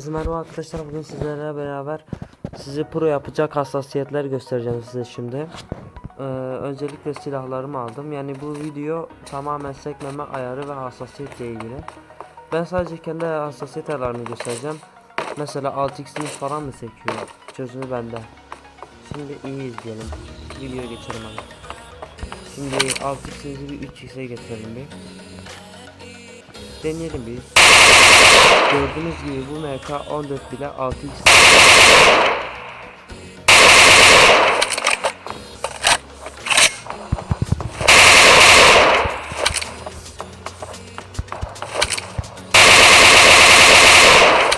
Herkese Merhaba arkadaşlar bugün sizlerle beraber sizi pro yapacak hassasiyetler göstereceğim size şimdi. Ee, öncelikle silahlarımı aldım. Yani bu video tamamen sekmeme ayarı ve hassasiyetle ilgili. Ben sadece kendi hassasiyet ayarlarını göstereceğim. Mesela 6x'iniz falan mı sekiyor? Çözümü bende. Şimdi iyi izleyelim. Videoya geçelim hadi. Şimdi 6x'inizi bir 3x'e getirelim bir. Deneyelim bir. Gördüğünüz gibi bu MK 14 bile 6x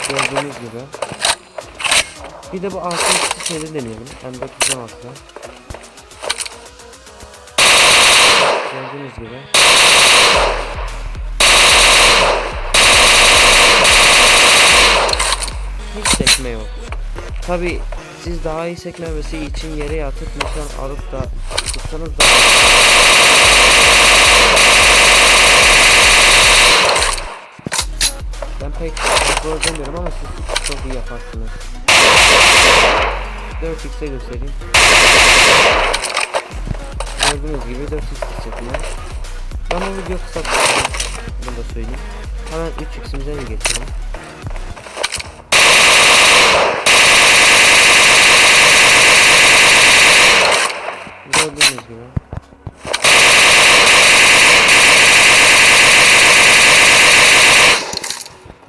Gördüğünüz gibi. Bir de bu 6x seri deneyelim. M9'dan atla. Gördüğünüz gibi. Tabi siz daha iyi sekmemesi için yere yatıp nişan alıp da tutsanız da Ben pek zor demiyorum ama siz çok iyi yaparsınız. 4x'e göstereyim. Gördüğünüz gibi 4x sekme. Ben bu video kısa tutacağım. Bunu da söyleyeyim. Hemen 3x'imize de geçelim. Gördüğünüz gibi.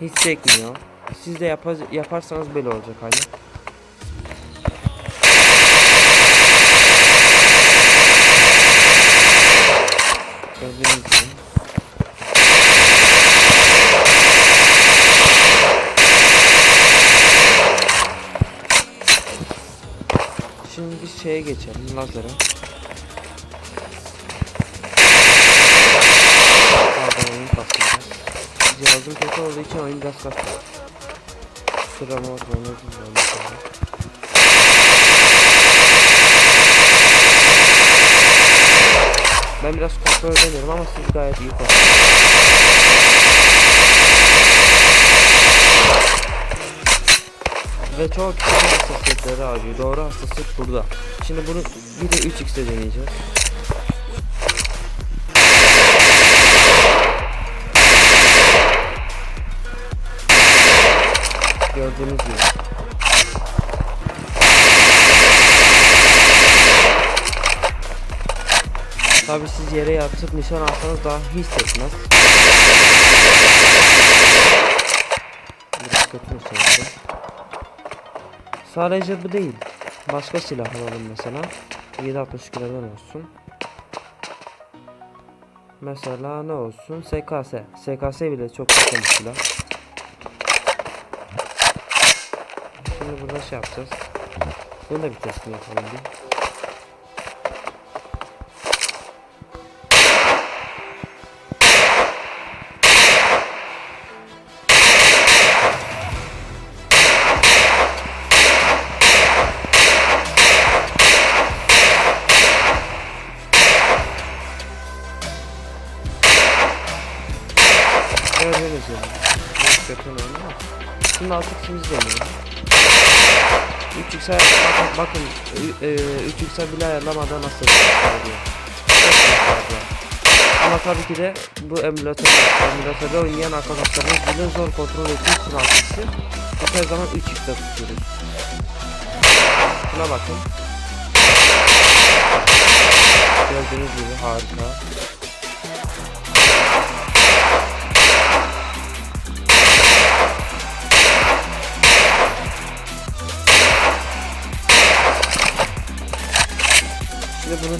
Hiç çekmiyor. Siz de yapar, yaparsanız böyle olacak hani. Şimdi biz şeye geçelim lazere. Cihazım kötü olduğu için oyun biraz. Şurama bakmamız lazım. Ben biraz kontrol edemiyorum ama siz gayet iyi Ve çoğu kişi hassasiyetleri harcıyor. Doğru hassasiyet burada. Şimdi bunu bir de 3x'te deneyeceğiz. Gördüğünüz gibi. Tabi siz yere yatıp nişan alsanız daha hissetmez. Sadece bu değil. Başka silah alalım mesela. 7.62'lerden olsun. Mesela ne olsun? SKS. SKS bile çok güzel bir silah. Şimdi burada şey yapacağız. Bunu da bir testini yapalım bir. Gördüğünüz gibi. Çok kötü önemli ama. Şimdi artık ikimiz deniyorum. 3x bakın, bakın 3x bile ayarlamadan nasıl oluyor. Ama tabii ki de bu emülatör, emülatörde oynayan arkadaşlarımız bile zor kontrol ettiği artısı biz her zaman 3x'de tutuyoruz. Şuna bakın. Gördüğünüz gibi harika.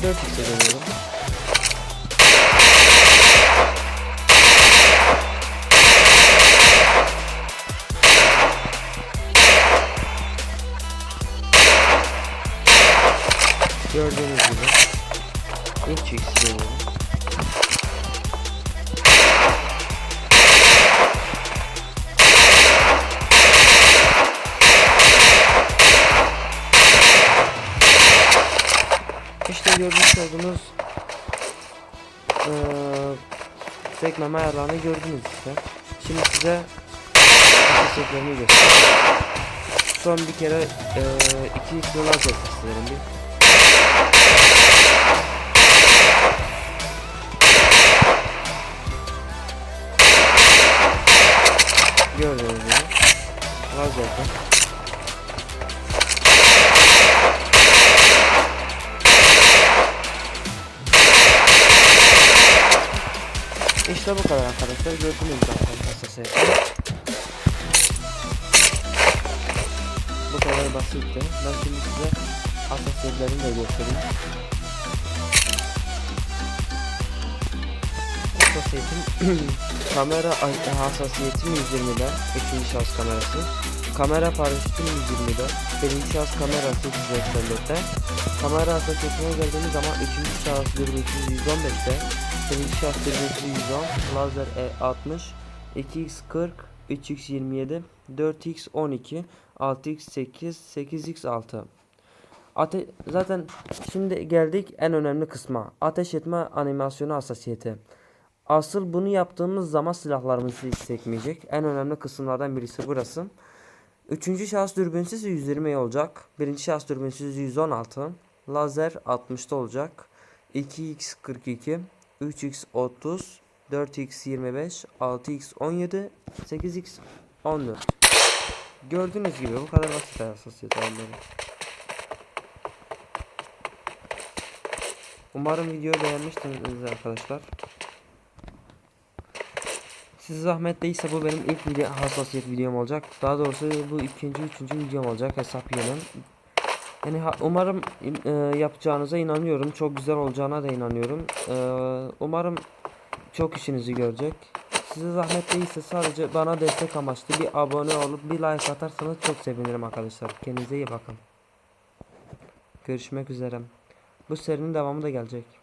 Şimdi bunu 4x'e dönüyorum. Gördüğünüz gibi sekmeme ayarlarını gördünüz işte. Şimdi size hassasiyetlerini göstereyim. Son bir kere e, iki sınırlar gösterelim bir. Gördüğünüz gibi. Vazgeçtim. da bu kadar arkadaşlar. Gördünüz zaten. Şey bu kadar basitti. Ben şimdi size asasörlerini de göstereyim. Hassasiyetim kamera hassasiyetim 120'de 3. şahıs kamerası. Kamera paraşütüm 120'de 1. şahıs kamerası 354'te. Kamera hassasiyetine geldiğimiz zaman 3. şahıs 2215'te çelik şah derecesi 110, lazer E60, 2x40, 3x27, 4x12, 6x8, 8x6. Ate zaten şimdi geldik en önemli kısma. Ateş etme animasyonu hassasiyeti. Asıl bunu yaptığımız zaman silahlarımızı hissetmeyecek. En önemli kısımlardan birisi burası. Üçüncü şahıs dürbünsüz 120 olacak. Birinci şahıs dürbünsüz 116. Lazer 60'ta olacak. 2x42. 3x30 4x25 6x17 8x14 Gördüğünüz gibi bu kadar basit hassasiyet ayarları. Umarım videoyu beğenmişsinizdir arkadaşlar. Size zahmet değilse bu benim ilk video hassasiyet videom olacak. Daha doğrusu bu ikinci, üçüncü videom olacak hesap yenim. Yani umarım e, yapacağınıza inanıyorum. Çok güzel olacağına da inanıyorum. E, umarım çok işinizi görecek. Size zahmet değilse sadece bana destek amaçlı bir abone olup bir like atarsanız çok sevinirim arkadaşlar. Kendinize iyi bakın. Görüşmek üzere. Bu serinin devamı da gelecek.